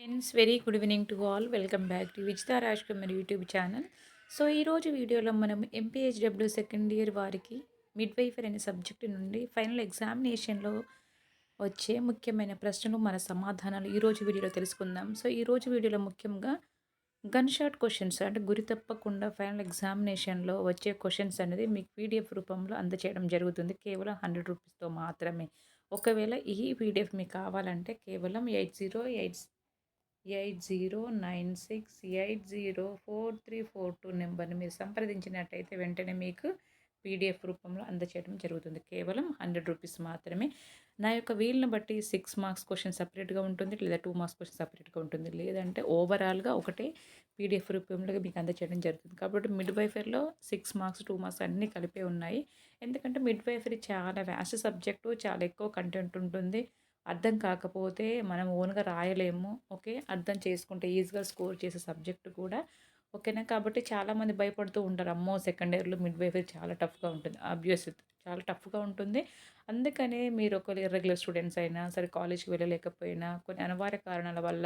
Friends very good evening to all welcome back to Vijitha Raj Kumar YouTube channel so ఈరోజు వీడియోలో మనం MPHW second year వారికి midwifery అనే subject నుండి final ఎగ్జామినేషన్లో వచ్చే ముఖ్యమైన ప్రశ్నలు మన సమాధానాలు ఈరోజు వీడియోలో తెలుసుకుందాం. సో ఈరోజు వీడియోలో ముఖ్యంగా గన్ షాట్ క్వశ్చన్స్ అంటే గురి తప్పకుండా ఫైనల్ ఎగ్జామినేషన్లో వచ్చే క్వశ్చన్స్ అనేది మీకు పీడిఎఫ్ రూపంలో అందచేయడం జరుగుతుంది. కేవలం హండ్రెడ్ రూపీస్తో మాత్రమే. ఒకవేళ ఈ పీడిఎఫ్ మీకు కావాలంటే కేవలం eight zero eight eight zero nine six eight zero four three four two నెంబర్ని మీరు సంప్రదించినట్టయితే వెంటనే మీకు పీడిఎఫ్ రూపంలో అందచేయడం జరుగుతుంది. కేవలం హండ్రెడ్ రూపీస్ మాత్రమే. నా యొక్క వీల్ని బట్టి సిక్స్ మార్క్స్ క్వశ్చన్ సపరేట్గా ఉంటుంది లేదా టూ మార్క్స్ క్వశ్చన్ సపరేట్గా ఉంటుంది. లేదంటే ఓవరాల్గా ఒకటే పీడిఎఫ్ రూపంలో మీకు అందచేయడం జరుగుతుంది. కాబట్టి మిడ్ వైఫర్లో సిక్స్ మార్క్స్ టూ మార్క్స్ అన్నీ కలిపే ఉన్నాయి. ఎందుకంటే మిడ్ వైఫర్ చాలా వ్యాస్ట్ సబ్జెక్టు చాలా ఎక్కువ కంటెంట్ ఉంటుంది. అర్థం కాకపోతే మనం ఓన్గా రాయలేము. ఓకే? అర్థం చేసుకుంటే ఈజీగా స్కోర్ చేసే సబ్జెక్ట్ కూడా ఓకేనా? కాబట్టి చాలామంది భయపడుతూ ఉంటారు. అమ్మో! సెకండ్ ఇయర్లో మిడ్ వైఫ్ చాలా టఫ్గా ఉంటుంది. అబ్వియస్ చాలా టఫ్గా ఉంటుంది. అందుకనే మీరు ఒకవేళ ఇర్రెగ్యులర్ స్టూడెంట్స్ అయినా సరే కాలేజ్కి వెళ్ళలేకపోయినా కొన్ని అనివార్య కారణాల వల్ల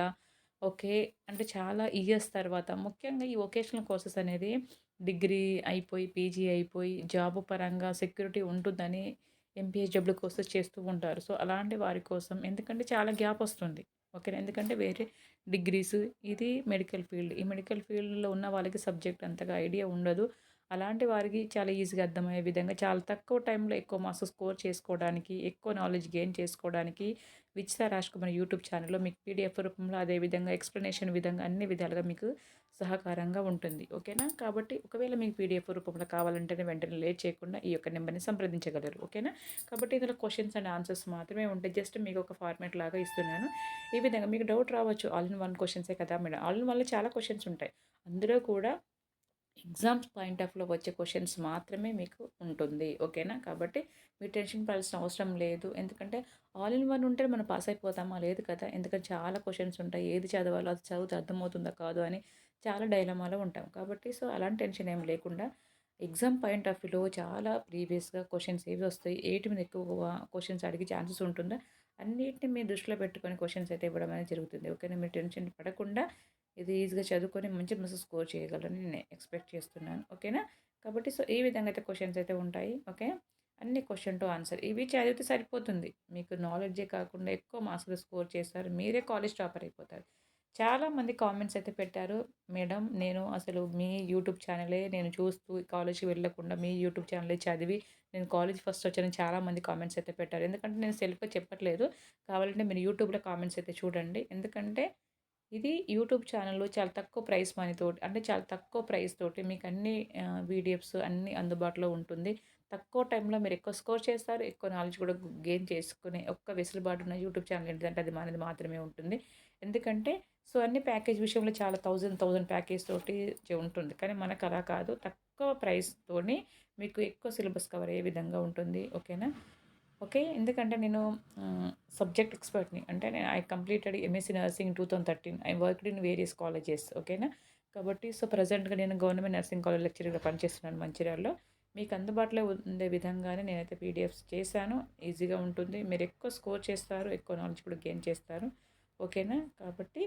ఓకే? అంటే చాలా ఇయర్స్ తర్వాత ముఖ్యంగా ఈ వొకేషనల్ కోర్సెస్ అనేది డిగ్రీ అయిపోయి పీజీ అయిపోయి జాబ్ పరంగా సెక్యూరిటీ ఉంటుందని ఎంపీహెచ్డబ్ల్యూ కోర్సెస్ చేస్తూ ఉంటారు. సో అలాంటి వారి కోసం ఎందుకంటే చాలా గ్యాప్ వస్తుంది. ఓకేనా? ఎందుకంటే వేరే డిగ్రీస్ ఇది మెడికల్ ఫీల్డ్. ఈ మెడికల్ ఫీల్డ్లో ఉన్న వాళ్ళకి సబ్జెక్ట్ అంతగా ఐడియా ఉండదు. అలాంటి వారికి చాలా ఈజీగా అర్థమయ్యే విధంగా చాలా తక్కువ టైంలో ఎక్కువ మార్క్స్ స్కోర్ చేసుకోవడానికి ఎక్కువ నాలెడ్జ్ గెయిన్ చేసుకోవడానికి విచిత రాజ్ కుమార్ యూట్యూబ్ ఛానల్లో మీకు పీడిఎఫ్ రూపంలో అదేవిధంగా ఎక్స్ప్లెనేషన్ విధంగా అన్ని విధాలుగా మీకు సహకారంగా ఉంటుంది. ఓకేనా? కాబట్టి ఒకవేళ మీకు పీడిఎఫ్ రూపంలో కావాలంటేనే వెంటనే లేట్ చేయకుండా ఈ యొక్క నెంబర్ని సంప్రదించగలరు. ఓకేనా? కాబట్టి ఇందులో క్వశ్చన్స్ అండ్ ఆన్సర్స్ మాత్రమే ఉంటాయి. జస్ట్ మీకు ఒక ఫార్మేట్ లాగా ఇస్తున్నాను. ఈ విధంగా మీకు డౌట్ రావచ్చు. ఆల్ ఇన్ వన్ క్వశ్చన్సే కదా మేడం. ఆల్ ఇన్ వన్లో చాలా క్వశ్చన్స్ ఉంటాయి. అందులో కూడా ఎగ్జామ్స్ పాయింట్ ఆఫ్లో వచ్చే క్వశ్చన్స్ మాత్రమే మీకు ఉంటుంది ఓకేనా? కాబట్టి మీరు టెన్షన్ పడాల్సిన అవసరం లేదు. ఎందుకంటే ఆల్ ఇన్ వన్ ఉంటే మనం పాస్ అయిపోతామా? లేదు కదా. ఎందుకంటే చాలా క్వశ్చన్స్ ఉంటాయి. ఏది చదవాలో అది చదివితే అర్థమవుతుందా కాదు అని చాలా డైలమాలో ఉంటాం. కాబట్టి సో అలాంటి టెన్షన్ ఏం లేకుండా ఎగ్జామ్ పాయింట్ ఆఫ్ వ్యూలో చాలా ప్రీవియస్గా క్వశ్చన్స్ ఏవి వస్తాయి ఏటి మీద ఎక్కువ క్వశ్చన్స్ అడిగే ఛాన్సెస్ ఉంటుందో? అన్నిటిని మీరు దృష్టిలో పెట్టుకొని క్వశ్చన్స్ అయితే ఇవ్వడం అనేది జరుగుతుంది ఓకేనా? మీరు టెన్షన్ పడకుండా ఇది ఈజీగా చదువుకొని మంచి మంచి స్కోర్ చేయగలరని నేను ఎక్స్పెక్ట్ చేస్తున్నాను. ఓకేనా? కాబట్టి సో ఈ విధంగా అయితే క్వశ్చన్స్ అయితే ఉంటాయి. ఓకే? అన్ని క్వశ్చన్ టు ఆన్సర్ ఇవి చదివితే సరిపోతుంది. మీకు నాలెడ్జే కాకుండా ఎక్కువ మార్క్స్లు స్కోర్ చేస్తారు. మీరే కాలేజ్ టాపర్ అయిపోతారు. చాలామంది కామెంట్స్ అయితే పెట్టారు. మేడం నేను అసలు మీ యూట్యూబ్ ఛానలే నేను చూస్తూ కాలేజ్కి వెళ్ళకుండా మీ యూట్యూబ్ ఛానలే చదివి నేను కాలేజ్ ఫస్ట్ వచ్చాను చాలామంది కామెంట్స్ అయితే పెట్టారు. ఎందుకంటే నేను సెల్ఫ్గా చెప్పట్లేదు. కావాలంటే మీరు యూట్యూబ్లో కామెంట్స్ అయితే చూడండి. ఎందుకంటే ఇది యూట్యూబ్ ఛానల్లో చాలా తక్కువ ప్రైస్ మనీతో అంటే చాలా తక్కువ ప్రైస్ తోటి మీకు అన్ని వీడియోస్ అన్నీ అందుబాటులో ఉంటుంది. తక్కువ టైంలో మీరు ఎక్కువ స్కోర్ చేస్తారు ఎక్కువ నాలెడ్జ్ కూడా గెయిన్ చేసుకునే ఒక్క వెసులుబాటు ఉన్న యూట్యూబ్ ఛానల్ ఏంటంటే అది మనది మాత్రమే ఉంటుంది. ఎందుకంటే సో అన్ని ప్యాకేజ్ విషయంలో చాలా థౌజండ్ థౌజండ్ ప్యాకేజ్ తోటి ఉంటుంది. కానీ మనకు అలా కాదు. తక్కువ ప్రైస్తోని మీకు ఎక్కువ సిలబస్ కవర్ అయ్యే విధంగా ఉంటుంది. ఓకేనా? ఓకే? ఎందుకంటే నేను సబ్జెక్ట్ ఎక్స్పర్ట్ని. అంటే నేను I completed MSc nursing two thousand thirteen. I worked in various colleges. ఓకేనా? కాబట్టి సో ప్రజెంట్గా నేను గవర్నమెంట్ నర్సింగ్ కాలేజ్ లెక్చరర్గా పనిచేస్తున్నాను మంచిర్యాలలో. మీకు అందుబాటులో ఉండే విధంగానే నేనైతే పీడిఎఫ్స్ చేశాను. ఈజీగా ఉంటుంది. మీరు ఎక్కువ స్కోర్ చేస్తారు ఎక్కువ నాలెడ్జ్ కూడా గెయిన్ చేస్తారు. ఓకేనా? కాబట్టి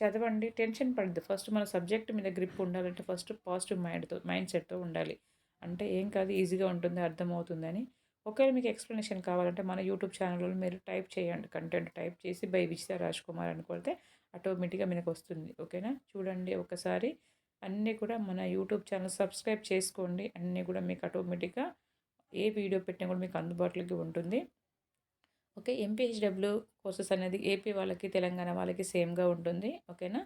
చదవండి. టెన్షన్ పడద్దు. ఫస్ట్ మన సబ్జెక్ట్ మీద గ్రిప్ ఉండాలంటే ఫస్ట్ పాజిటివ్ మైండ్తో మైండ్ సెట్తో ఉండాలి. అంటే ఏం కాదు ఈజీగా ఉంటుంది అర్థమవుతుందని. ఒకవేళ మీకు ఎక్స్ప్లెనేషన్ కావాలంటే మన యూట్యూబ్ ఛానల్లో మీరు టైప్ చేయండి కంటెంట్ టైప్ చేసి బై విజిత రాజ్ కుమార్ అనుకుంటే ఆటోమేటిక్గా మీకు వస్తుంది ఓకేనా? చూడండి ఒకసారి. అన్నీ కూడా మన యూట్యూబ్ ఛానల్ సబ్స్క్రైబ్ చేసుకోండి. అన్నీ కూడా మీకు ఆటోమేటిక్గా ఏ వీడియో పెట్టినా కూడా మీకు అందుబాటులోకి ఉంటుంది. ఓకే ఎంపీహెచ్డబ్ల్యూ కోర్సెస్ అనేది ఏపీ వాళ్ళకి తెలంగాణ వాళ్ళకి సేమ్గా ఉంటుంది ఓకేనా?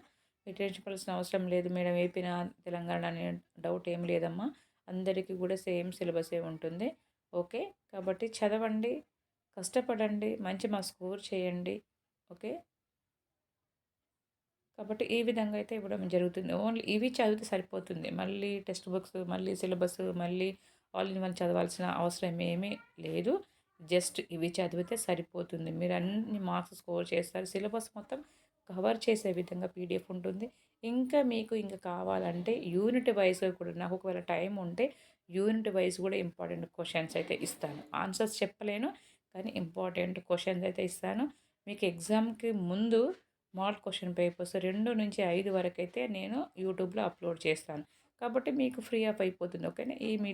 మీరు టెన్షన్ అవసరం లేదు మేడం. ఏపీనా తెలంగాణ అనే డౌట్ ఏం లేదమ్మా. అందరికీ కూడా సేమ్ సిలబసే ఉంటుంది. ఓకే? కాబట్టి చదవండి కష్టపడండి మంచి మా స్కోర్ చేయండి ఓకే? కాబట్టి ఈ విధంగా అయితే ఇవ్వడం జరుగుతుంది. ఓన్లీ ఇవి చదివితే సరిపోతుంది. మళ్ళీ టెక్స్ట్ బుక్స్ మళ్ళీ సిలబస్ మళ్ళీ ఆల్ ఇన్ వన్ చదవాల్సిన అవసరం ఏమీ లేదు. జస్ట్ ఇవి చదివితే సరిపోతుంది. మీరు అన్ని మార్క్స్ స్కోర్ చేస్తారు. సిలబస్ మొత్తం కవర్ చేసే విధంగా పీడిఎఫ్ ఉంటుంది. ఇంకా మీకు ఇంకా కావాలంటే యూనిట్ వైజ్గా కూడా నాకు ఒకవేళ టైం ఉంటే యూనిట్ వైజ్ కూడా ఇంపార్టెంట్ క్వశ్చన్స్ అయితే ఇస్తాను. ఆన్సర్స్ చెప్పలేను కానీ ఇంపార్టెంట్ క్వశ్చన్స్ అయితే ఇస్తాను. మీకు ఎగ్జామ్కి ముందు మోడల్ క్వశ్చన్ పేపర్స్ రెండు నుంచి ఐదు వరకు అయితే నేను యూట్యూబ్లో అప్లోడ్ చేస్తాను. కాబట్టి మీకు ఫ్రీ ఆఫ్ అయిపోతుంది ఓకేనా? ఈ మీ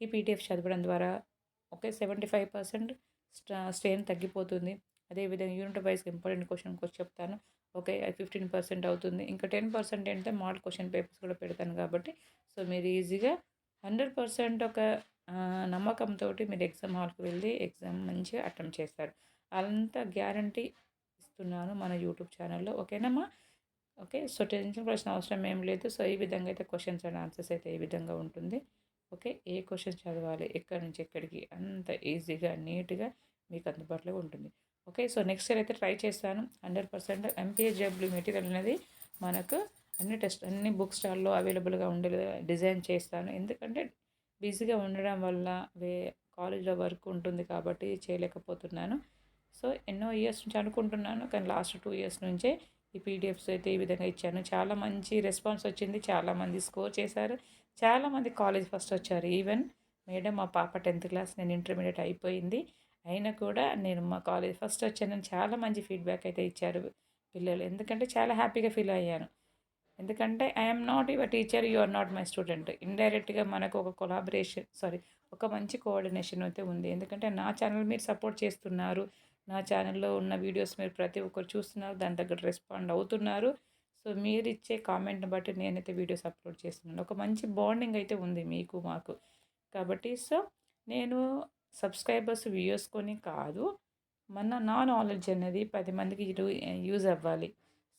ఈ పీడిఎఫ్ చదవడం ద్వారా okay seventy five percent strain తగ్గిపోతుంది. అదేవిధంగా యూనిట్ వైజ్ ఇంపార్టెంట్ క్వశ్చన్ వచ్చి చెప్తాను. ఓకే ఫిఫ్టీన్ పర్సెంట్ అవుతుంది. ఇంకా టెన్ పర్సెంట్ అంటే మోడల్ క్వశ్చన్ పేపర్స్ కూడా పెడతాను కాబట్టి సో మీరు ఈజీగా హండ్రెడ్ పర్సెంట్ ఒక నమ్మకంతో మీరు ఎగ్జామ్ హాల్కి వెళ్ళి ఎగ్జామ్ మంచిగా అటెంప్ట్ చేస్తారు. అంత గ్యారంటీ ఇస్తున్నాను మన యూట్యూబ్ ఛానల్లో. ఓకేనమ్మా? ఓకే సో టెన్షన్ పడాల్సిన అవసరం ఏం లేదు. సో ఈ విధంగా అయితే క్వశ్చన్స్ అండ్ ఆన్సర్స్ అయితే ఈ విధంగా ఉంటుంది. ఓకే ఏ క్వశ్చన్ చదవాలి ఎక్కడి నుంచి ఎక్కడికి అంత ఈజీగా నీట్గా మీకు అందుబాటులో ఉంటుంది. ఓకే సో నెక్స్ట్ ఇయర్ అయితే ట్రై చేస్తాను. హండ్రెడ్ పర్సెంట్ ఎంపీహెచ్డబ్ల్యూ మెటీరియల్ అనేది మనకు అన్ని టెస్ట్ అన్ని బుక్ స్టాల్లో అవైలబుల్గా ఉండే డిజైన్ చేస్తాను. ఎందుకంటే బిజీగా ఉండడం వల్ల వే కాలేజ్లో వర్క్ ఉంటుంది కాబట్టి చేయలేకపోతున్నాను. సో ఎన్నో ఇయర్స్ నుంచి అనుకుంటున్నాను కానీ లాస్ట్ టూ ఇయర్స్ నుంచే ఈ పీడిఎఫ్స్ అయితే ఈ విధంగా ఇచ్చాను. చాలా మంచి రెస్పాన్స్ వచ్చింది చాలామంది స్కోర్ చేశారు చాలామంది కాలేజ్ ఫస్ట్ వచ్చారు. ఈవెన్ మేడం మా పాప టెన్త్ క్లాస్ నేను ఇంటర్మీడియట్ అయిపోయింది. అయినా కూడా నేను మా కాలేజ్ ఫస్ట్ వచ్చానని చాలా మంచి ఫీడ్బ్యాక్ అయితే ఇచ్చారు పిల్లలు. ఎందుకంటే చాలా హ్యాపీగా ఫీల్ అయ్యాను. ఎందుకంటే I'm not your teacher you are not my student ఇండైరెక్ట్గా మనకు ఒక కొలాబరేషన్ సారీ ఒక మంచి కోఆర్డినేషన్ అయితే ఉంది. ఎందుకంటే నా ఛానల్ మీరు సపోర్ట్ చేస్తున్నారు. నా ఛానల్లో ఉన్న వీడియోస్ మీరు ప్రతి ఒక్కరు చూస్తున్నారు. దాని దగ్గర రెస్పాండ్ అవుతున్నారు. సో మీరు ఇచ్చే కామెంట్ని బట్టి నేనైతే వీడియోస్ అప్లోడ్ చేస్తున్నాను. ఒక మంచి బాండింగ్ అయితే ఉంది మీకు మాకు. కాబట్టి సో నేను సబ్స్క్రైబర్స్ వ్యూస్ కొని కాదు మన నా నాలెడ్జ్ అనేది పది మందికి యూజ్ అవ్వాలి.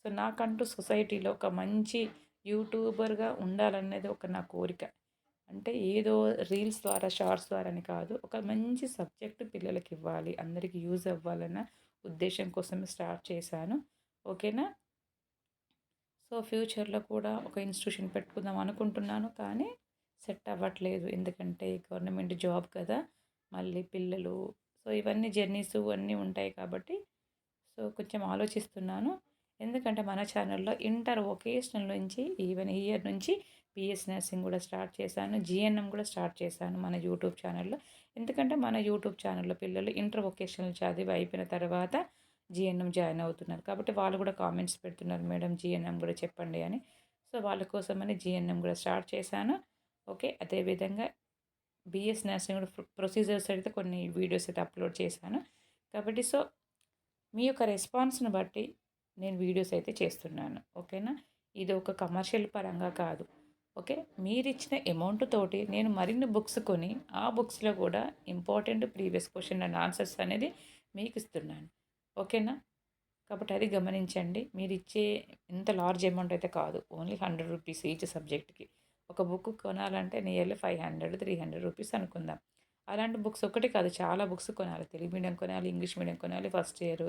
సో నాకంటూ సొసైటీలో ఒక మంచి యూట్యూబర్గా ఉండాలనేది ఒక నా కోరిక. అంటే ఏదో రీల్స్ ద్వారా షార్ట్స్ ద్వారా అని కాదు ఒక మంచి సబ్జెక్ట్ పిల్లలకి ఇవ్వాలి అందరికీ యూజ్ అవ్వాలన్న ఉద్దేశం కోసమే స్టార్ట్ చేశాను. ఓకేనా సో ఫ్యూచర్లో కూడా ఒక ఇన్స్టిట్యూషన్ పెట్టుకుందాం అనుకుంటున్నాను కానీ సెట్ అవ్వట్లేదు. ఎందుకంటే గవర్నమెంట్ జాబ్ కదా. మళ్ళీ పిల్లలు. సో ఇవన్నీ జర్నీస్ అన్నీ ఉంటాయి కాబట్టి సో కొంచెం ఆలోచిస్తున్నాను. ఎందుకంటే మన ఛానల్లో ఇంటర్ వొకేషనల్ నుంచి ఈవెన్ ఇయర్ నుంచి పిఎస్ నర్సింగ్ కూడా స్టార్ట్ చేశాను. జిఎన్ఎం కూడా స్టార్ట్ చేశాను మన యూట్యూబ్ ఛానల్లో. ఎందుకంటే మన యూట్యూబ్ ఛానల్లో పిల్లలు ఇంటర్ వొకేషనల్ చదివి అయిపోయిన తర్వాత జిఎన్ఎం జాయిన్ అవుతున్నారు. కాబట్టి వాళ్ళు కూడా కామెంట్స్ పెడుతున్నారు మేడం జిఎన్ఎం కూడా చెప్పండి అని. సో వాళ్ళ కోసమని జిఎన్ఎం కూడా స్టార్ట్ చేశాను. ఓకే అదేవిధంగా బిఎస్ నర్సింగ్ కూడా ప్రొసీజర్స్ అయితే కొన్ని వీడియోస్ అయితే అప్లోడ్ చేశాను. కాబట్టి సో మీ యొక్క రెస్పాన్స్ని బట్టి నేను వీడియోస్ అయితే చేస్తున్నాను. ఓకేనా? ఇది ఒక కమర్షియల్ పరంగా కాదు. ఓకే? మీరు ఇచ్చిన అమౌంట్ తోటి నేను మరిన్ని బుక్స్ కొని ఆ బుక్స్లో కూడా important previous question and answers అనేది మీకు ఇస్తున్నాను ఓకేనా? కాబట్టి అది గమనించండి. మీరు ఇచ్చే ఇంత లార్జ్ అమౌంట్ అయితే కాదు. ఓన్లీ హండ్రెడ్ రూపీస్ ఈచ్ సబ్జెక్ట్కి. ఒక బుక్ కొనాలంటే nearly five hundred three hundred rupees అనుకుందాం. అలాంటి బుక్స్ ఒకటి కాదు చాలా బుక్స్ కొనాలి. తెలుగు మీడియం కొనాలి ఇంగ్లీష్ మీడియం కొనాలి first year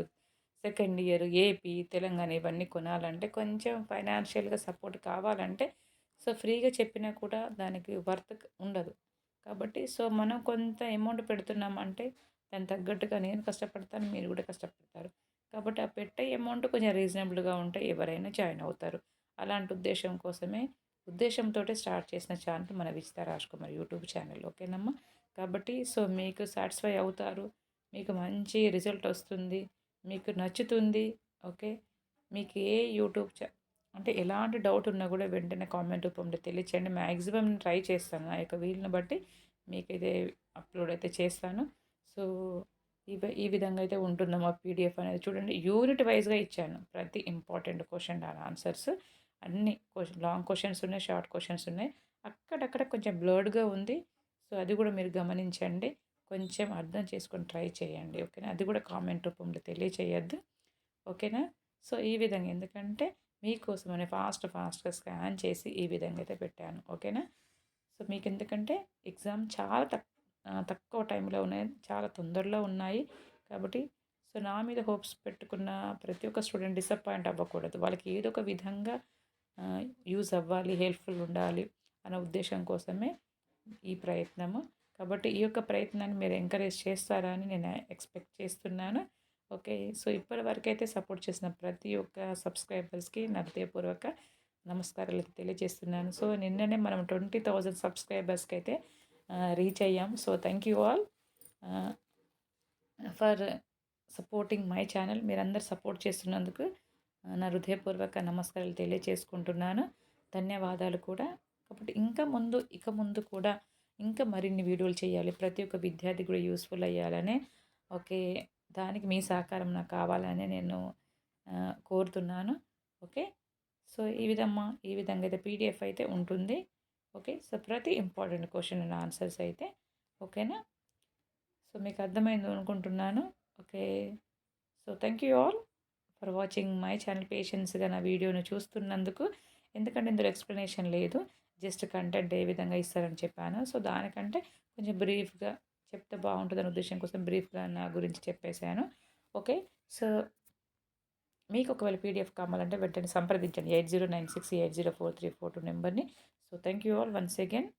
second year AP Telangana ఇవన్నీ కొనాలంటే కొంచెం ఫైనాన్షియల్గా సపోర్ట్ కావాలంటే సో ఫ్రీగా చెప్పినా కూడా దానికి వర్త్ ఉండదు. కాబట్టి సో మనం కొంత అమౌంట్ పెడుతున్నామంటే దాని తగ్గట్టుగా నేను కష్టపడతాను మీరు కూడా కష్టపడతారు. కాబట్టి ఆ పెట్టే అమౌంట్ కొంచెం రీజనబుల్గా ఉంటే ఎవరైనా జాయిన్ అవుతారు. అలాంటి ఉద్దేశం కోసమే ఉద్దేశంతో స్టార్ట్ చేసిన ఛానల్ మన విజిత రాజ్ కుమార్ యూట్యూబ్ ఛానల్ ఓకేనమ్మా? కాబట్టి సో మీకు సాటిస్ఫై అవుతారు మీకు మంచి రిజల్ట్ వస్తుంది మీకు నచ్చుతుంది ఓకే? మీకు ఏ యూట్యూబ్ ఛా అంటే ఎలాంటి డౌట్ ఉన్నా కూడా వెంటనే కామెంట్ రూపంలో తెలియచేయండి. మ్యాక్సిమం ట్రై చేస్తాను ఆ యొక్క వీలుని బట్టి మీకు అయితే అప్లోడ్ అయితే చేస్తాను. సో ఈ ఈ విధంగా అయితే ఉంటుందమ్మా పీడిఎఫ్ అనేది. చూడండి యూనిట్ వైజ్గా ఇచ్చాను ప్రతి ఇంపార్టెంట్ క్వశ్చన్ ఆన్ ఆన్సర్స్. అన్ని క్వశ్చన్ లాంగ్ క్వశ్చన్స్ ఉన్నాయి షార్ట్ క్వశ్చన్స్ ఉన్నాయి. అక్కడక్కడ కొంచెం బ్లర్డ్గా ఉంది. సో అది కూడా మీరు గమనించండి. కొంచెం అర్థం చేసుకొని ట్రై చేయండి. ఓకేనా? అది కూడా కామెంట్ రూపంలో తెలియచేయద్దు. ఓకేనా? సో ఈ విధంగా ఎందుకంటే మీకోసమని ఫాస్ట్ ఫాస్ట్గా స్కాన్ చేసి ఈ విధంగా అయితే పెట్టాను. ఓకేనా? సో మీకు ఎందుకంటే ఎగ్జామ్ చాలా తక్కువ టైంలో ఉన్నాయి. చాలా తొందరలో ఉన్నాయి కాబట్టి. సో నా మీద హోప్స్ పెట్టుకున్న ప్రతి ఒక్క స్టూడెంట్ డిసప్పాయింట్ అవ్వకూడదు. వాళ్ళకి ఏదో ఒక విధంగా యూజ్ అవ్వాలి హెల్ప్ఫుల్ ఉండాలి అనే ఉద్దేశం కోసమే ఈ ప్రయత్నము. కాబట్టి ఈ యొక్క ప్రయత్నాన్ని మీరు ఎంకరేజ్ చేస్తారా అని నేను ఎక్స్పెక్ట్ చేస్తున్నాను. ఓకే సో ఇప్పటి వరకు అయితే సపోర్ట్ చేసిన ప్రతి ఒక్క సబ్స్క్రైబర్స్కి నా హృదయపూర్వక నమస్కారాలు తెలియజేస్తున్నాను. సో నిన్ననే మనం ట్వంటీ థౌజండ్ సబ్స్క్రైబర్స్కి అయితే రీచ్ అయ్యాం. So thank you all for supporting my channel మీరందరు సపోర్ట్ చేస్తున్నందుకు నా హృదయపూర్వక నమస్కారాలు తెలియచేసుకుంటున్నాను. ధన్యవాదాలు కూడా. కాబట్టి ఇంకా ముందు ఇక ముందు కూడా ఇంకా మరిన్ని వీడియోలు చేయాలి. ప్రతి ఒక్క విద్యార్థి కూడా యూస్ఫుల్ అయ్యాలనే ఓకే దానికి మీ సహకారం నాకు కావాలని నేను కోరుతున్నాను. ఓకే? సో ఈ విధమ్మా ఈ విధంగా అయితే పీడిఎఫ్ అయితే ఉంటుంది. ఓకే? సో ప్రతి ఇంపార్టెంట్ క్వశ్చన్ అండ్ ఆన్సర్స్ అయితే ఓకేనా? సో మీకు అర్థమైంది అనుకుంటున్నాను. Okay? So thank you all. For watching my channel పేషెన్స్గా నా వీడియోను చూస్తున్నందుకు. ఎందుకంటే ఇందులో ఎక్స్ప్లెనేషన్ లేదు. జస్ట్ కంటెంట్ ఏ విధంగా ఇస్తారని చెప్పాను. సో దానికంటే కొంచెం బ్రీఫ్గా చెప్తే బాగుంటుందని ఉద్దేశం కోసం బ్రీఫ్గా నా గురించి చెప్పేశాను. ఓకే సో మీకు ఒకవేళ పీడిఎఫ్ కావాలంటే వెంటనే సంప్రదించండి. Eight zero nine six eight zero four three four two నెంబర్ని. So thank you all once again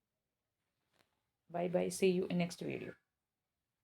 bye bye see you in next video